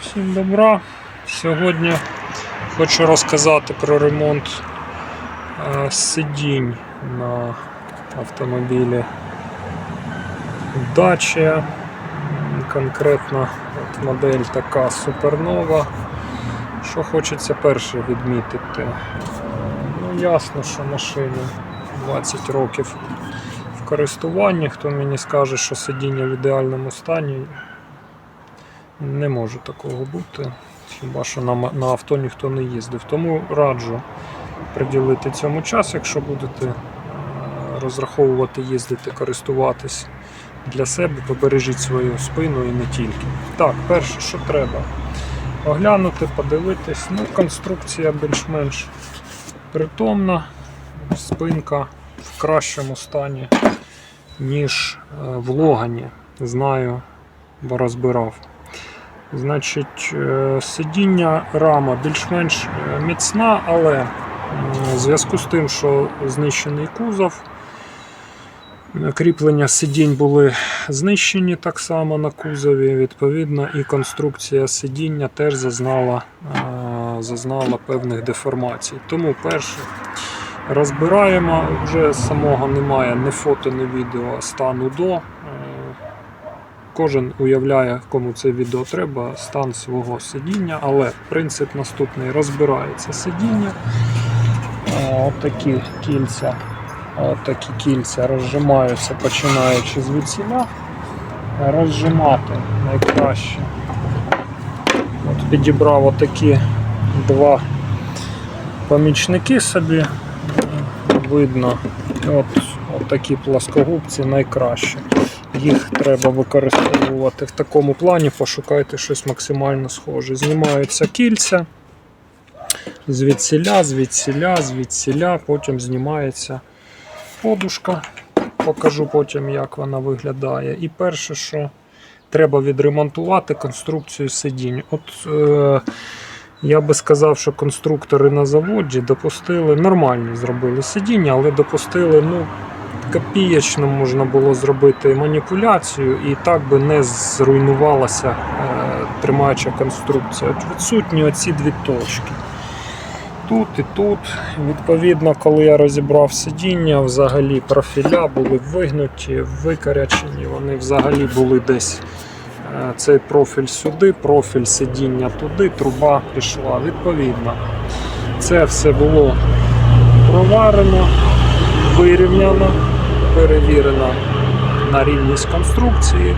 Всім добра. Сьогодні хочу розказати про ремонт е, сидінь на автомобілі Dacia. Конкретно от модель така супернова. Що хочеться перше відмітити. Ну, ясно, що машині 20 років в користуванні. Хто мені скаже, що сидіння в ідеальному стані, не може такого бути. Хіба що на, на авто ніхто не їздив. Тому раджу приділити цьому час, якщо будете е, розраховувати, їздити, користуватись для себе, побережіть свою спину і не тільки. Так, перше, що треба. Оглянути, подивитись. Ну, конструкція більш-менш притомна, спинка в кращому стані, ніж е, в Логані. Знаю, бо розбирав. Значить, е, сидіння рама більш-менш е, міцна, але в зв'язку з тим, що знищений кузов, кріплення сидінь були знищені так само на кузові. Відповідно, і конструкція сидіння теж зазнала, е, зазнала певних деформацій. Тому перше. Розбираємо, вже самого немає ні фото, ні відео стану до. Кожен уявляє, кому це відео треба, стан свого сидіння, але принцип наступний: розбирається сидіння. Е, Отакі кільця, отакі кільця розжимаються, починаючи з віціля. Розжимати найкраще. От підібрав отакі два помічники собі. Видно, от, от такі плоскогубці найкраще. Їх треба використовувати в такому плані, пошукайте щось максимально схоже. Знімаються кільця звідсіля, звідсіля, звідсіля, потім знімається подушка. Покажу потім, як вона виглядає. І перше, що треба відремонтувати конструкцію сидінь. От е, я би сказав, що конструктори на заводі допустили нормальні зробили сидіння, але допустили ну, копієчно можна було зробити маніпуляцію, і так би не зруйнувалася е, тримаюча конструкція. От відсутні оці дві точки. Тут і тут. Відповідно, коли я розібрав сидіння, взагалі профіля були вигнуті, викорячені, вони взагалі були десь. Е, Цей профіль сюди, профіль сидіння туди, труба пішла. Відповідно, це все було проварено, вирівняно, перевірено на рівність конструкції.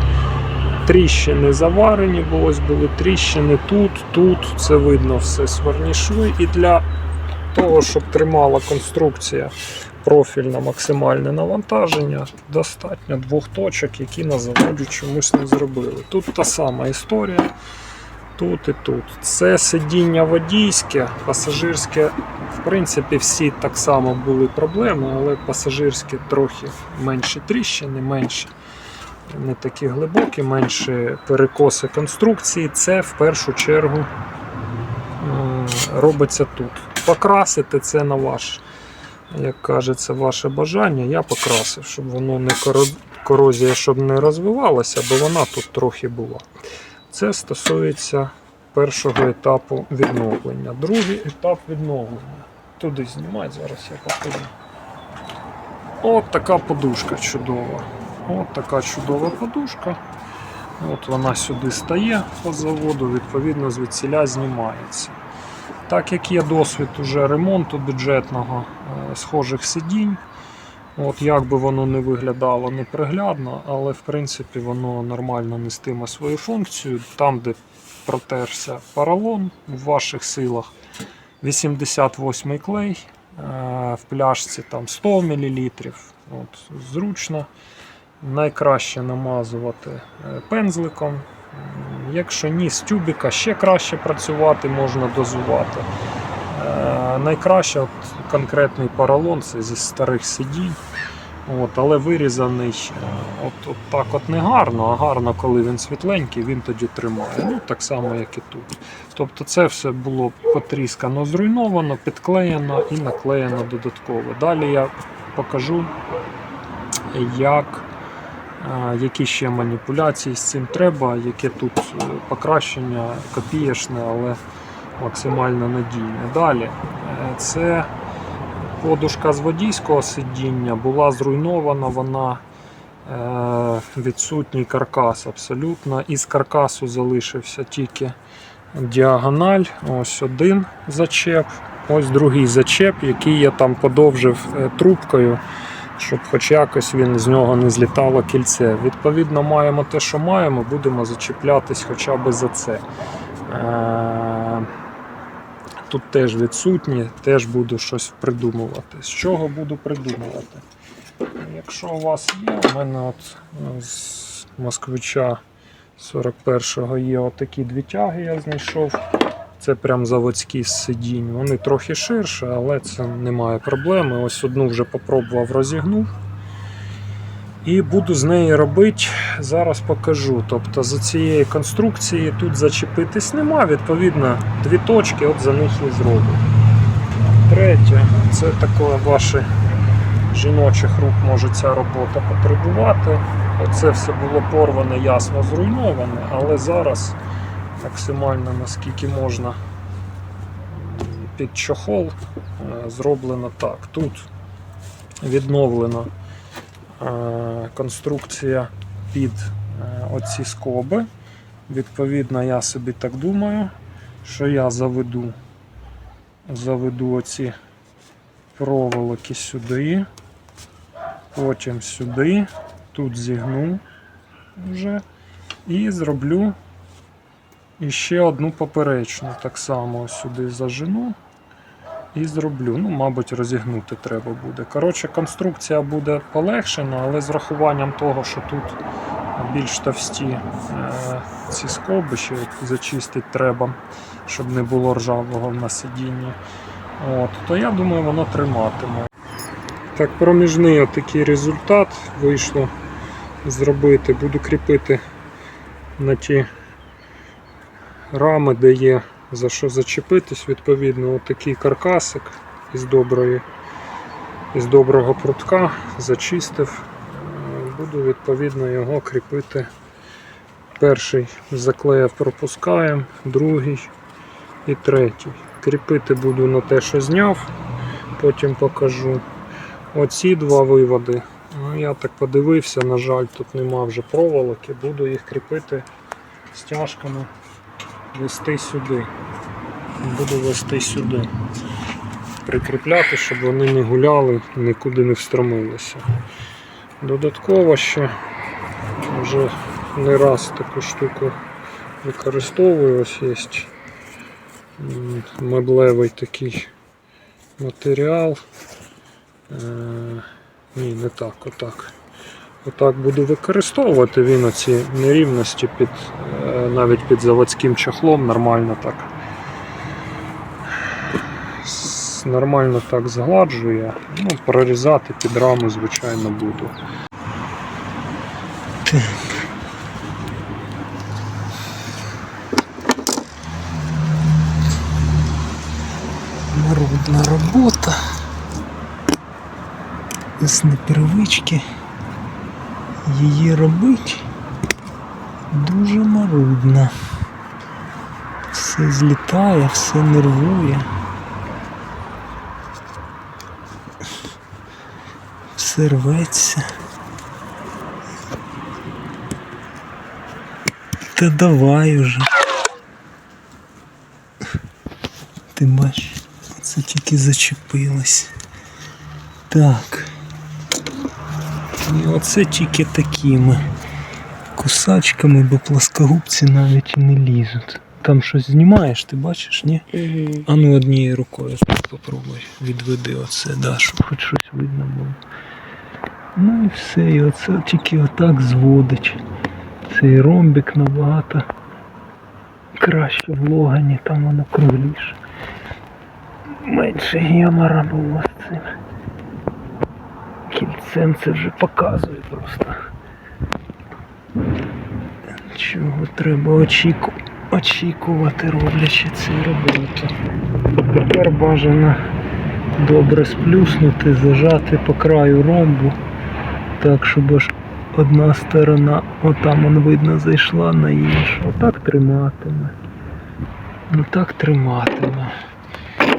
Тріщини заварені, бо ось були тріщини тут, тут. Це видно все сварні шви. І для того, щоб тримала конструкція профільне максимальне навантаження, достатньо двох точок, які на заводі чомусь не зробили. Тут та сама історія. Тут і тут. Це сидіння водійське, пасажирське, в принципі, всі так само були проблеми, але пасажирське трохи менші тріщини, менші, не такі глибокі, менші перекоси конструкції. Це в першу чергу робиться тут. Покрасити це на ваш, як кажеться, ваше бажання. Я покрасив, щоб воно не корозія щоб не розвивалася, бо вона тут трохи була. Це стосується першого етапу відновлення. Другий етап відновлення. Туди знімай, зараз я покажу. От така подушка чудова. От така чудова подушка. От вона сюди стає по заводу, відповідно, звідсіля знімається. Так як є досвід уже ремонту бюджетного е, схожих сидінь, От як би воно не виглядало неприглядно, але в принципі воно нормально нестиме свою функцію. Там, де протерся поролон в ваших силах, 88 клей, е, в пляшці там 100 мл. От, зручно. Найкраще намазувати е, пензликом. Якщо ні, з тюбіка ще краще працювати, можна дозувати. Е, Найкраще от, конкретний поролон це зі старих сидінь. От, але вирізаний е, от, от так от не гарно, а гарно, коли він світленький, він тоді тримає. Ну, так само, як і тут. Тобто це все було потріскано, зруйновано, підклеєно і наклеєно додатково. Далі я покажу, як які ще маніпуляції з цим треба, яке тут е, покращення копієшне, але максимально надійне. Далі е, це подушка з водійського сидіння була зруйнована, вона е, відсутній каркас абсолютно. Із каркасу залишився тільки діагональ. Ось один зачеп, ось другий зачеп, який я там подовжив е, трубкою, щоб хоч якось він з нього не злітало кільце. Відповідно, маємо те, що маємо, будемо зачіплятись хоча б за це. Тут теж відсутні, теж буду щось придумувати. З чого буду придумувати? Якщо у вас є, у мене от е, з москвича 41-го є отакі дві тяги, я знайшов. Це прям заводські сидінь. Вони трохи ширше, але це немає проблеми. Ось одну вже попробував, розігнув. І буду з неї робити, зараз покажу. Тобто за цієї конструкції тут зачепитись нема, відповідно, дві точки, от за них і зроблю. Третє, це таке ваші жіночих рук може ця робота потребувати. Оце все було порване, ясно зруйноване, але зараз максимально наскільки можна під чохол е, зроблено так. Тут відновлено конструкція під е, оці скоби. Відповідно, я собі так думаю, що я заведу, заведу оці проволоки сюди, потім сюди, тут зігну вже і зроблю іще одну поперечну. Так само сюди зажену і зроблю. Ну, мабуть, розігнути треба буде. Коротше, конструкція буде полегшена, але з рахуванням того, що тут більш товсті е, ці скоби ще зачистити треба, щоб не було ржавого на сидінні. От, то я думаю, воно триматиме. Так, проміжний отакий результат вийшло зробити. Буду кріпити на ті рами, де є за що зачепитись, відповідно, отакий каркасик із доброї, із доброго прутка зачистив. Буду відповідно його кріпити. Перший заклеїв, пропускаємо, другий і третій. Кріпити буду на те, що зняв, потім покажу. Оці два виводи. Ну, я так подивився, на жаль, тут нема вже проволоки, буду їх кріпити стяжками, вести сюди. Буду вести сюди. Прикріпляти, щоб вони не гуляли, нікуди не встромилися. Додатково ще вже не раз таку штуку використовую. Ось є меблевий такий матеріал. Е, ні, не так, отак. Отак буду використовувати він оці нерівності під, е, навіть під заводським чохлом нормально так. Нормально так згладжує. Ну, прорізати під раму, звичайно, буду. Народна робота. З непривички її робити дуже марудно. Все злітає, все нервує. Все рветься. Та давай уже. Ти бачиш, це тільки зачепилось. Так. І оце тільки такими кусачками, бо плоскогубці навіть і не лізуть. Там щось знімаєш, ти бачиш, ні? Угу. А ну однією рукою так попробуй. Відведи оце, да, щоб хоч щось видно було. Ну і все, і оце тільки отак зводить. Цей ромбик набагато краще в логані, там воно кругліше. Менше гемора було з цим. Це вже показує просто. Чого треба очіку... очікувати, роблячи цю роботу. Тепер бажано добре сплюснути, зажати по краю ромбу, так, щоб аж одна сторона, отам он видно зайшла на іншу. Отак триматиме. Ну так триматиме.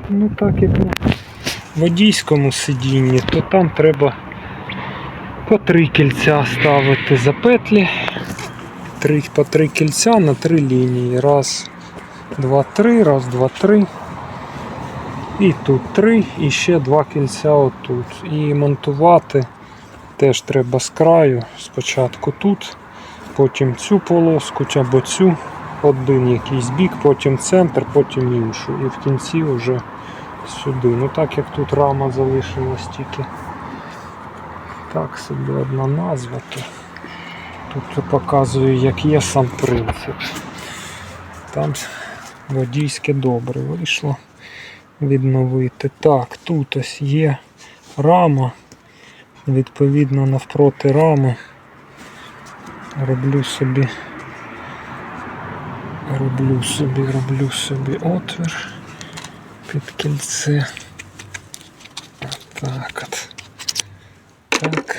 Ну так як на водійському сидінні, то там треба по три кільця ставити за петлі. Три, по три кільця на три лінії. Раз, два, три, раз, два, три. І тут три, і ще два кільця отут. І монтувати теж треба з краю. Спочатку тут, потім цю полоску або цю, один якийсь бік, потім центр, потім іншу. І в кінці вже сюди. Ну так як тут рама залишилась тільки так собі одна назва, тут показую, як є сам принцип. Там водійське добре вийшло відновити. Так, тут ось є рама. Відповідно навпроти рами роблю собі роблю собі, роблю собі отвір під кільце. Так от. Так.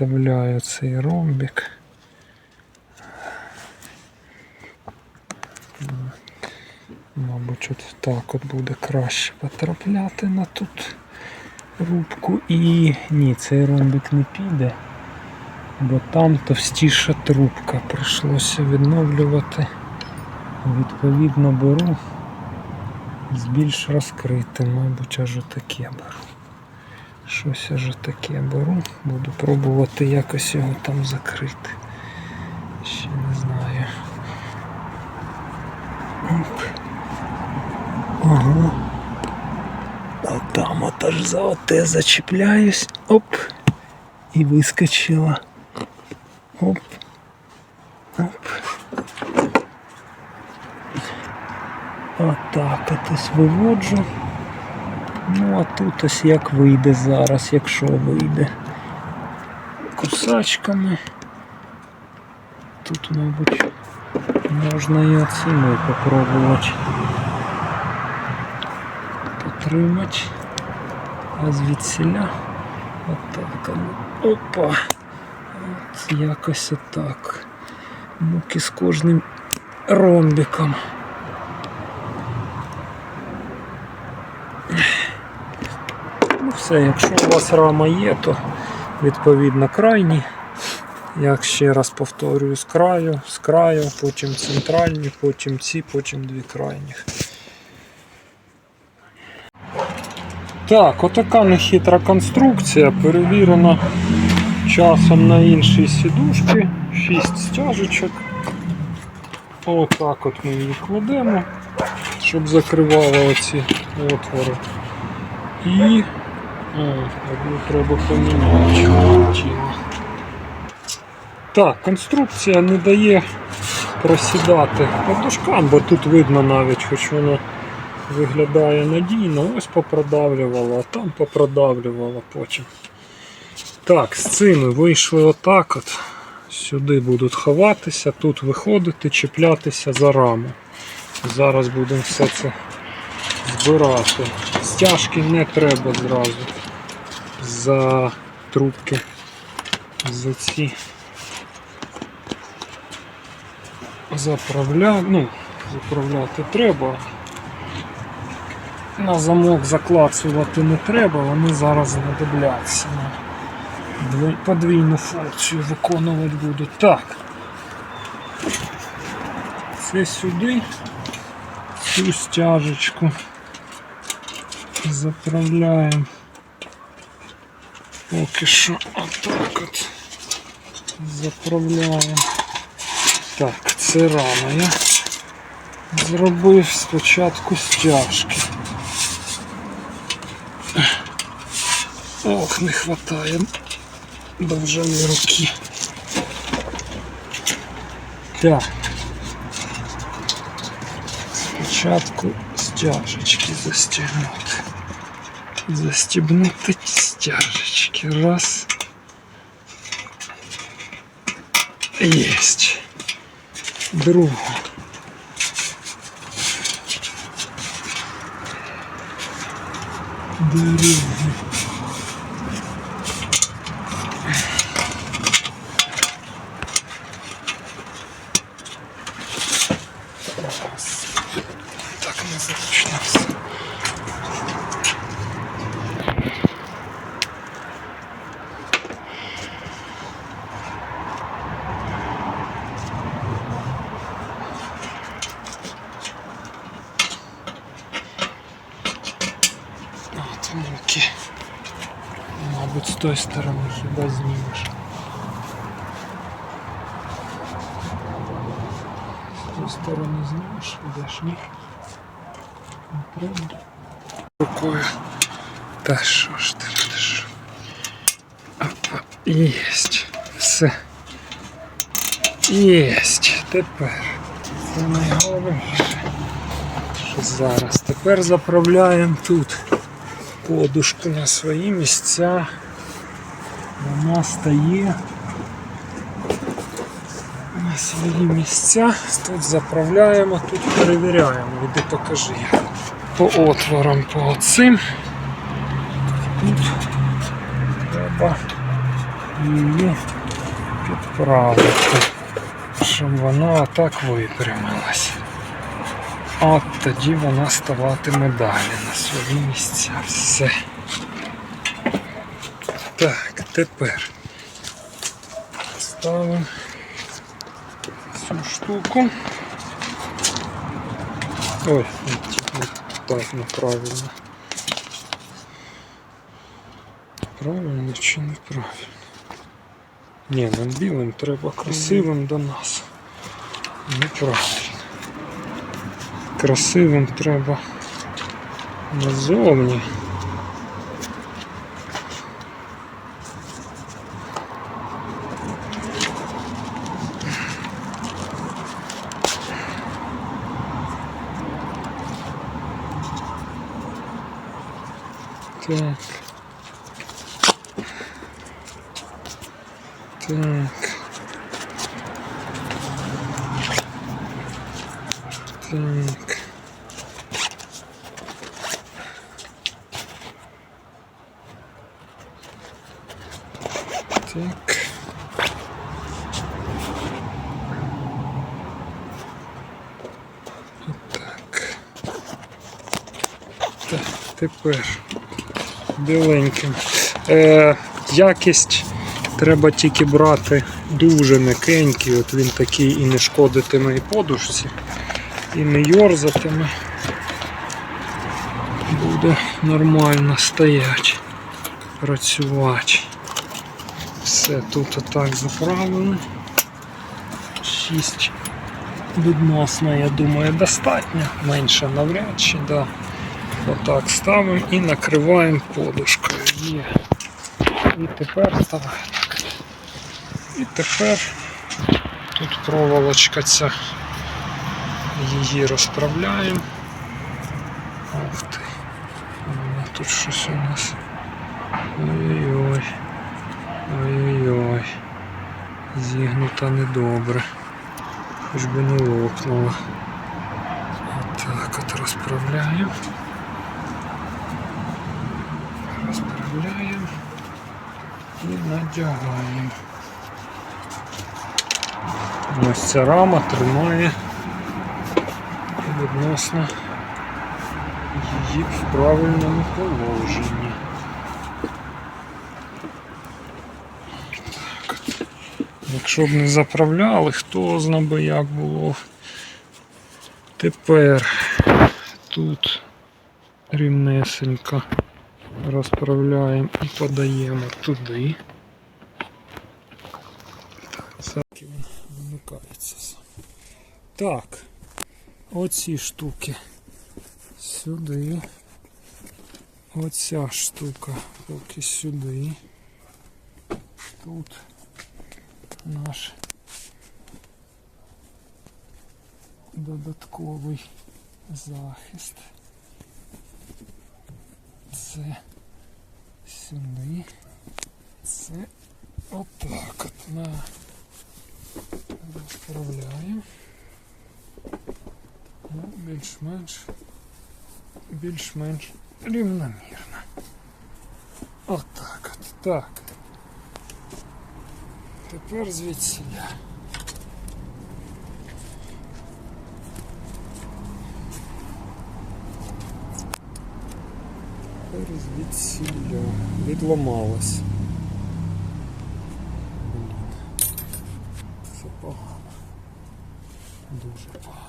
Вставляю цей ромбик. Мабуть, от так от буде краще потрапляти на тут рубку. І ні, цей ромбик не піде, бо там товстіша трубка. Прийшлося відновлювати. Відповідно беру з більш розкритим, мабуть, аж таке беру. Щось аж таке беру. Буду пробувати якось його там закрити. Ще не знаю. Оп. Ага. А там от аж за оте зачіпляюсь. Оп. І вискочила. Оп. Оп. Отак от виводжу. Ну, а тут ось як вийде зараз, якщо вийде. Кусачками. Тут, мабуть, можна і оціною попробувати потримати. А звідсіля отак. ну, Опа. От якось отак. Муки з кожним ромбиком. Все, якщо у вас рама є, то відповідно крайні. Я ще раз повторюю з краю, з краю, потім центральні, потім ці, потім дві крайніх. Так, отака нехитра конструкція, перевірена часом на іншій сідушці. 6 стяжечок. Отак от ми її кладемо, щоб закривало оці отвори. І одну треба поміняти. Так, конструкція не дає просідати подушкам, бо тут видно навіть, хоч воно виглядає надійно, ось попродавлювало, а там попродавлювало потім. Так, з цими вийшли отак от. Сюди будуть ховатися, тут виходити, чіплятися за раму. Зараз будемо все це збирати. Стяжки не треба зразу за трубки, за ці заправляти, ну, заправляти треба. На замок заклацувати не треба, вони зараз знадобляться. на Подвійну функцію виконувати будуть. Так. Це сюди цю стяжечку заправляємо. Поки що отак от заправляємо. Так, це рано я зробив спочатку стяжки. Ох, не хватає довжини руки. Так. Спочатку стяжечки застігнути. Застібнути стяжечки. Раз. Єсть. Другу. Другу. Знімеш, ні? Рукою. Та що ж ти будеш? Єсть. Все. Єсть. Тепер. Це найголовніше. Що зараз. Тепер заправляємо тут подушку на свої місця. Вона стає свої місця. Тут заправляємо, тут перевіряємо. Іди покажи. По отворам, по оцим. Тут треба її підправити, щоб вона отак випрямилась. От тоді вона ставатиме далі на свої місця. Все. Так, тепер ставимо цю штуку. Ой, так неправильно. Правильно чи неправильно? Ні, нам білим треба красивим до нас. Неправильно. Красивим треба назовні. Так. Так. Так. Так. Так. Так, тепер біленьким. Е, якість треба тільки брати дуже м'якенький, от він такий і не шкодитиме і подушці, і не йорзатиме. Буде нормально стояти, працювати. Все тут отак заправлено. 6 відносно, я думаю, достатньо. Менше навряд чи, да. Отак ставимо і накриваємо подушкою. Є. І тепер ставимо. І тепер тут проволочка ця. Її розправляємо. Ух ти. Тут щось у нас. Ой-ой-ой. Ой-ой-ой. Зігнута недобре. Хоч би не лопнула. Отак от розправляємо. Розправляємо і надягаємо. Ось ця рама тримає відносно її в правильному положенні. Якщо б не заправляли, хто зна би як було. Тепер тут рівнесенько розправляємо і подаємо туди. Це він вимикається. Так, оці штуки сюди. Оця штука поки сюди. Тут наш додатковий захист. Це сюди. Це отак от на розправляємо. Ну, більш-менш більш-менш рівномірно. Отак от. Так. Тепер Через від сілля відламалась. Блін. Це погано. Дуже погано.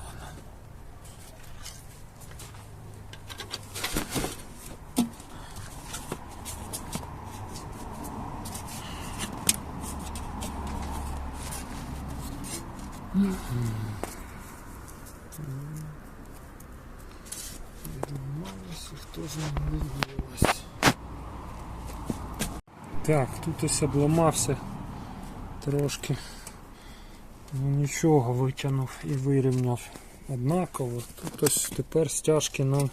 Mm -hmm. Mm -hmm. Відламалося, хто з не. Так, тут ось обламався трошки. Ну нічого, витягнув і вирівняв однаково. Тут ось тепер стяжки нам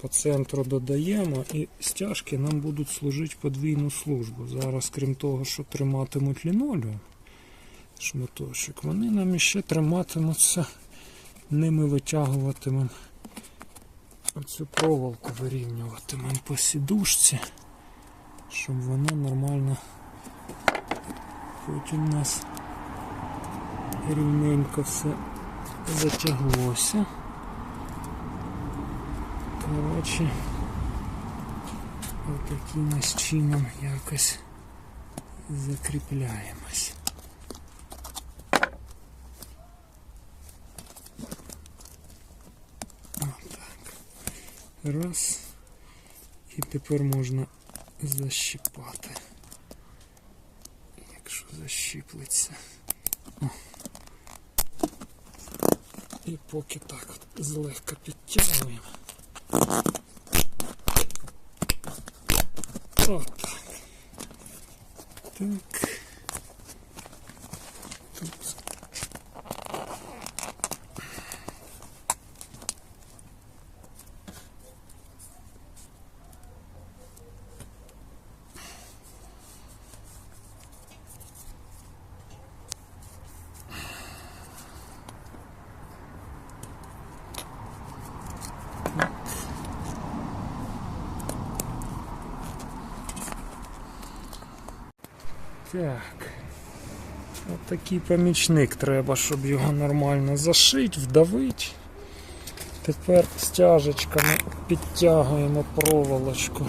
по центру додаємо і стяжки нам будуть служити подвійну службу. Зараз, крім того, що триматимуть лінолеум, шматочок, вони нам іще триматимуться, ними витягуватимемо оцю проволоку вирівнюватимемо по сідушці, щоб воно нормально потім у нас рівненько все затяглося. Коротше, отаким чином якось закріпляємось. Раз. І тепер можна защіпати. Якщо защіплеться. О. І поки так от злегка підтягуємо. Отак. Так. Тут. Так. От такий помічник треба, щоб його нормально зашити, вдавити. Тепер стяжечками підтягуємо проволочку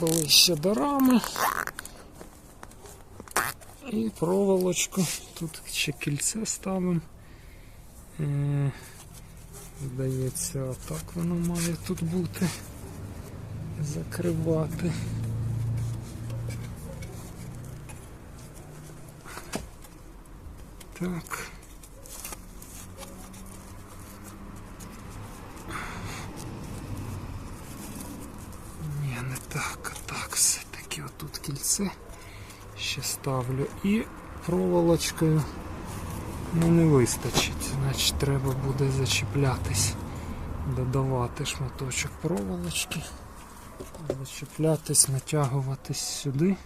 ближче до рами. І проволочку. Тут ще кільце ставимо. Е, Здається, отак воно має тут бути. Закривати. Так. Ні, не так, а так. Все-таки отут кільце. Ще ставлю. І проволочкою. Ну, не вистачить, значить треба буде зачіплятись, додавати шматочок проволочки, зачіплятись, натягуватись сюди.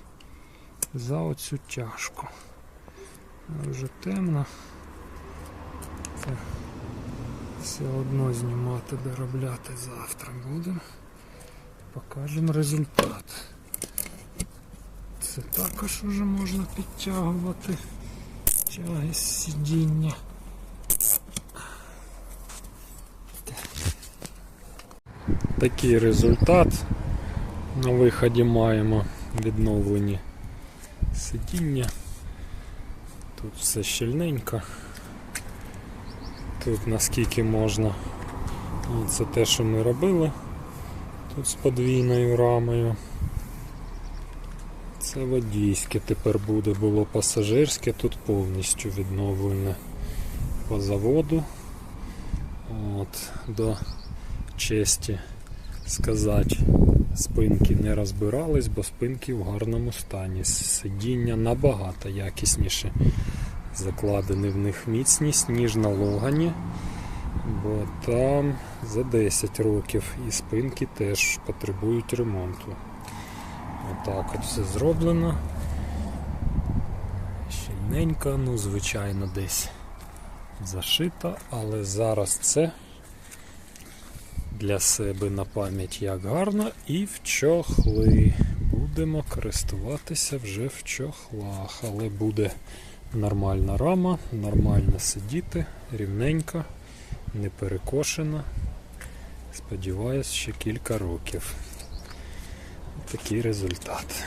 За оцю тяжку. Вже темно. Це все одно знімати, доробляти завтра будемо. Покажемо результат. Це також вже можна підтягувати тяги сидіння. Такий результат. На виході маємо відновлені сидіння. Тут все щільненько. Тут наскільки можна. Це те, що ми робили. Тут з подвійною рамою. Це водійське тепер буде, було пасажирське, тут повністю відновлене по заводу. От, До честі сказати, спинки не розбирались, бо спинки в гарному стані. Сидіння набагато якісніше закладені в них міцність, ніж на логані. Бо там за 10 років і спинки теж потребують ремонту. Отак от все зроблено. Щільненько, ну, звичайно, десь зашито, але зараз це для себе на пам'ять як гарно і в чохли. Будемо користуватися вже в чохлах, але буде нормальна рама, нормально сидіти, рівненько, не перекошена. Сподіваюсь, ще кілька років. Такий результат.